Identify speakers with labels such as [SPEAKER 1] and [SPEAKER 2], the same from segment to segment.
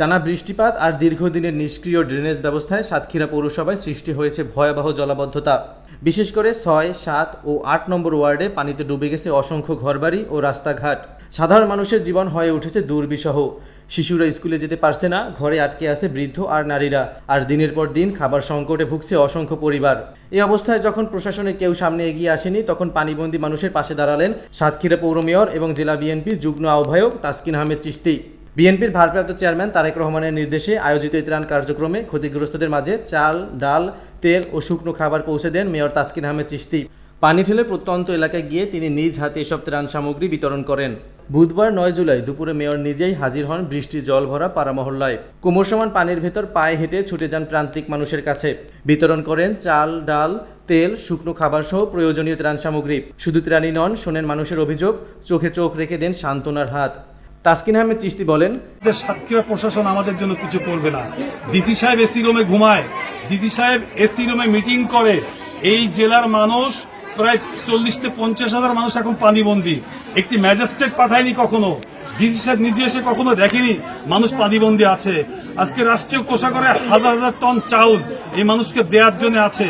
[SPEAKER 1] টানা বৃষ্টিপাত আর দীর্ঘদিনের নিষ্ক্রিয় ড্রেনেজ ব্যবস্থায় সাতক্ষীরা পৌরসভায় সৃষ্টি হয়েছে ভয়াবহ জলাবদ্ধতা। বিশেষ করে ছয়, সাত ও আট নম্বর ওয়ার্ডে পানিতে ডুবে গেছে অসংখ্য ঘরবাড়ি ও রাস্তাঘাট। সাধারণ মানুষের জীবন হয়ে উঠেছে দুর্বিষহ। শিশুরা স্কুলে যেতে পারছে না, ঘরে আটকে আছে বৃদ্ধ আর নারীরা, আর দিনের পর দিন খাবার সংকটে ভুগছে অসংখ্য পরিবার। এই অবস্থায় যখন প্রশাসনে কেউ সামনে এগিয়ে আসেনি, তখন পানিবন্দী মানুষের পাশে দাঁড়ালেন সাতক্ষীরা পৌর মেয়র এবং জেলা বিএনপির যুগ্ম আহ্বায়ক তাসকিন আহমেদ চিস্তি বিএনপির ভারপ্রাপ্ত চেয়ারম্যান তারেক রহমানের নির্দেশে আয়োজিত এই ত্রাণ কার্যক্রমে ক্ষতিগ্রস্তদের মাঝে চাল, ডাল, তেল ও শুকনো খাবার পৌঁছে দেন মেয়র তাসকিন আহমেদ চিস্তি পানি ঠেলে প্রত্যন্ত এলাকায় গিয়ে তিনি নিজ হাতে এসব ত্রাণ সামগ্রী বিতরণ করেন। বুধবার নয় জুলাই দুপুরে মেয়র নিজেই হাজির হন বৃষ্টি, জল ভরা পাড়া মহল্লায় কোমর সমান পানির ভেতর পায়ে হেঁটে ছুটে যান প্রান্তিক মানুষের কাছে। বিতরণ করেন চাল, ডাল, তেল, শুকনো খাবার সহ প্রয়োজনীয় ত্রাণ সামগ্রী। শুধু ত্রাণী নন, শোনেন মানুষের অভিযোগ, চোখে চোখ রেখে দেন সান্ত্বনার হাত। তাসকিন আহমেদ চিস্তি বলেন
[SPEAKER 2] সাতক্ষীরা প্রশাসন আমাদের জন্য কিছু করবে না। ডিসি সাহেব এসি রুমে ঘুমায়। ডিসি সাহেব এসি রুমে মিটিং করে। এই জেলার মানুষ, প্রায় চল্লিশ থেকে পঞ্চাশ হাজার মানুষ এখন পানিবন্দী। একটি ম্যাজিস্ট্রেট পাঠায়নি কখনো। ডিসি সাহেব নিজে এসে কখনো দেখেনি মানুষ পানিবন্দী আছে। আজকে রাষ্ট্রীয় কোষাগারে হাজার হাজার টন চাউল এই মানুষকে দেওয়ার জন্য আছে।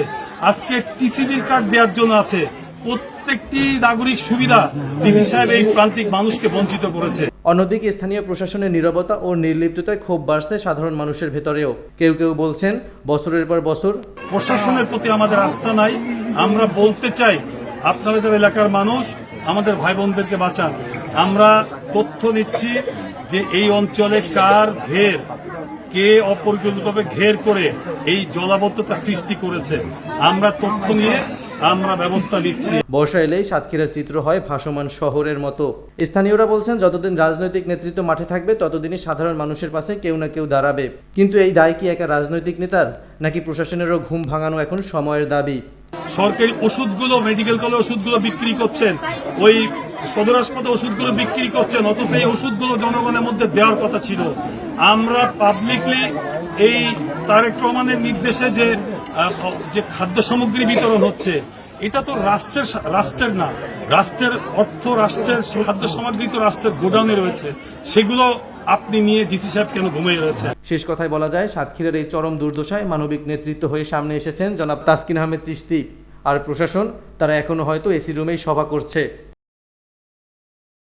[SPEAKER 2] আজকে টিসিবির কার্ড দেওয়ার জন্য আছে। প্রত্যেকটি নাগরিক সুবিধা ডিসি সাহেব এই প্রান্তিক মানুষকে বঞ্চিত করেছে।
[SPEAKER 1] অন্যদিকে স্থানীয় প্রশাসনের নিরবতা ও নির্লিপ্ততায় ক্ষোভ বাড়ছে সাধারণ মানুষের ভেতরেও। কেউ কেউ বলছেন, বছরের পর বছর
[SPEAKER 2] প্রশাসনের প্রতি আমাদের আস্থা নাই। আমরা বলতে চাই, আপনারা যারা এলাকার মানুষ, আমাদের ভাই বোনদেরকে বাঁচান। আমরা তথ্য দিচ্ছি যে এই অঞ্চলে কার ঘের? কে অপরিকল্পিতভাবে ঘের করে এই জলাবদ্ধতা সৃষ্টি করেছে? আমরা তথ্য নিয়ে আমরা ব্যবস্থা নিচ্ছি।
[SPEAKER 1] বর্ষা এলেই সাতক্ষীরার চিত্র হয় ভাসমান শহরের মতো। স্থানীয়রা বলছেন যতদিন রাজনৈতিক নেতৃত্ব মাঠে থাকবে ততদিনই সাধারণ মানুষের পাশে কেউ না কেউ দাঁড়াবে। কিন্তু এই দায় কি একা রাজনৈতিক নেতার নাকি প্রশাসনেরও ঘুম ভাঙানো এখন সময়ের দাবি?
[SPEAKER 2] সরকারি ওষুধগুলো মেডিকেল কলেজ ওষুধগুলো বিক্রি করছেন ওই সদর হাসপাতাল ওষুধগুলো বিক্রি করছেন, অথচ এই ওষুধগুলো জনগণের মধ্যে দেওয়ার কথা ছিল। আমরা পাবলিকলি এই তারেক রহমানের নির্দেশে যে যে খাদ্য সামগ্রী বিতরণ হচ্ছে, এটা তো রাষ্ট্রের রাষ্ট্রের না। রাষ্ট্রের অর্থ, রাষ্ট্রের খাদ্য সামগ্রী তো রাষ্ট্রের গোডাউনে রয়েছে। সেগুলো আপনি নিয়ে ডিসি সাহেব কেন ঘুমিয়ে রয়েছে
[SPEAKER 1] শেষ কথায় বলা যায়, সাতক্ষীরার এই চরম দুর্দশায় মানবিক নেতৃত্ব হয়ে সামনে এসেছেন জনাব তাসকিন আহমেদ চিস্তি আর প্রশাসন, তারা এখনও হয়তো এসি রুমেই সভা করছে।